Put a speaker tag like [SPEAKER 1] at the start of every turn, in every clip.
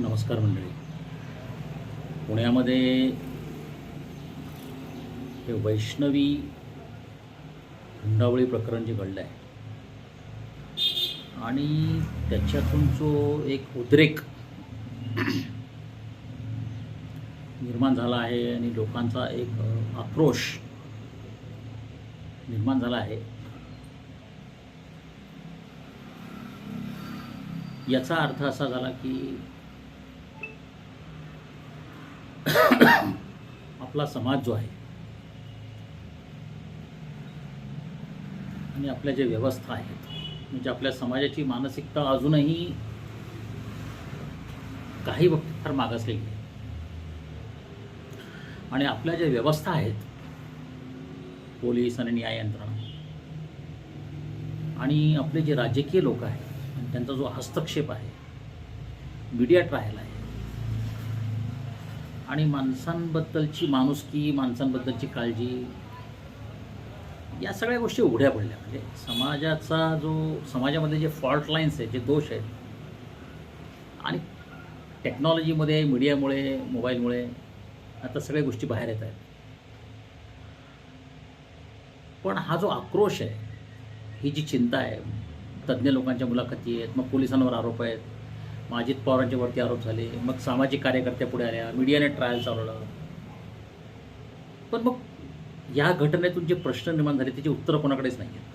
[SPEAKER 1] नमस्कार मंडळी. पुण्यामध्ये हे वैष्णवी हुंडावळी प्रकरण जे घडलं आहे आणि त्याच्यातून जो एक उद्रेक निर्माण झाला आहे आणि लोकांचा एक आक्रोश निर्माण झाला आहे याचा अर्थ असा झाला की आपला समाज जो आहे. आणि आपल्या ज्या व्यवस्था आहेत म्हणजे आपल्या समाजाची मानसिकता अजूनही काही बाबतीत फार मागासलेली आहे आणि आपल्या ज्या व्यवस्था आहेत पोलीस आणि न्याय यंत्रणा आणि आपले जे राजकीय लोक आहेत आणि त्यांचा जो हस्तक्षेप आहे मीडिया ट्रायल आहे आणि माणसांबद्दलची माणुसकी माणसांबद्दलची काळजी या सगळ्या गोष्टी उघड्या पडल्या. म्हणजे समाजाचा जो समाजामध्ये जे फॉल्ट लाईन्स आहेत जे दोष आहेत आणि टेक्नॉलॉजीमध्ये मीडियामुळे मोबाईलमुळे आता सगळ्या गोष्टी बाहेर येत आहेत. पण हा जो आक्रोश आहे ही जी चिंता आहे तज्ज्ञ लोकांच्या मुलाखती आहेत मग पोलिसांवर आरोप आहेत अजित पवारांच्या वरती आरोप झाले मग सामाजिक कार्यकर्त्या पुढे आल्या मीडियाने ट्रायल चालवलं. पण मग या घटनेतून जे प्रश्न निर्माण झाले त्याची उत्तरं कोणाकडेच नाही आहेत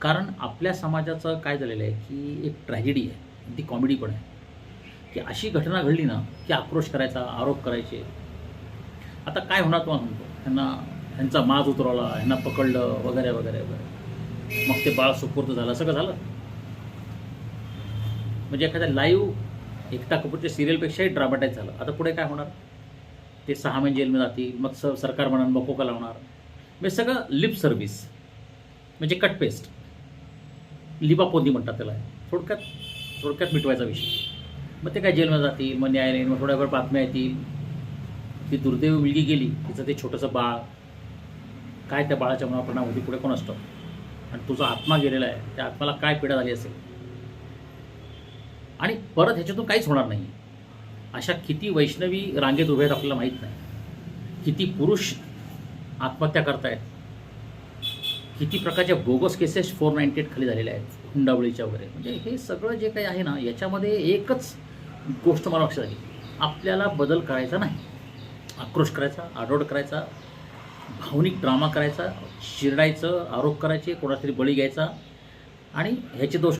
[SPEAKER 1] कारण आपल्या समाजाचं काय झालेलं आहे की एक ट्रॅजेडी आहे ती कॉमेडी पण आहे. की अशी घटना घडली ना की आक्रोश करायचा आरोप करायचे. आता काय होणार तुम्हाला म्हणतो ह्यांना ह्यांचा माज उतरवला ह्यांना पकडलं वगैरे वगैरे वगैरे. मग ते बाळ सुपूर्द झालं सगळं झालं. म्हणजे एखाद्या लाईव्ह एकता कपूरच्या सिरियलपेक्षाही ड्रामाटाईज झालं. आता पुढे काय होणार? ते सहा महिने जेलमध्ये जातील मग स सरकार म्हणा मकोका लावणार? म्हणजे सगळं लिप सर्व्हिस म्हणजे कटपेस्ट लिबापोंदी लिपापोंदी म्हणतात त्याला. थोडक्यात थोडक्यात मिटवायचा विषय. मग ते काय जेलमध्ये जातील मग न्यायालयीन मग थोड्या वेळ बातम्या येतील. ती दुर्दैव मुलगी गेली तिचं ते छोटंसं बाळ. काय त्या बाळाच्या मनावर परिणाम होती पुढे कोण असतो? आणि तुझा आत्मा गेलेला आहे. त्या आत्माला काय पीडा झाली असेल? आणि परत ह्याच्यातून काहीच होणार नाही अशा किती वैष्णवी रांगेत उभे आहेत आपल्याला माहीत नाही. किती पुरुष आत्महत्या करतायत. किती प्रकारच्या bogus cases four ninety eight खाली झालेल्या आहेत हुंडावळीच्या वगैरे. म्हणजे हे सगळं जे काही आहे ना याच्यामध्ये एकच गोष्ट मला लक्षात आली. आपल्याला बदल करायचा नाही. आक्रोश करायचा आडोड करायचा भावनिक ड्रामा करायचा शिरडायचं आरोप करायचे कोणातरी बळी घ्यायचा आणि ह्याचे दोष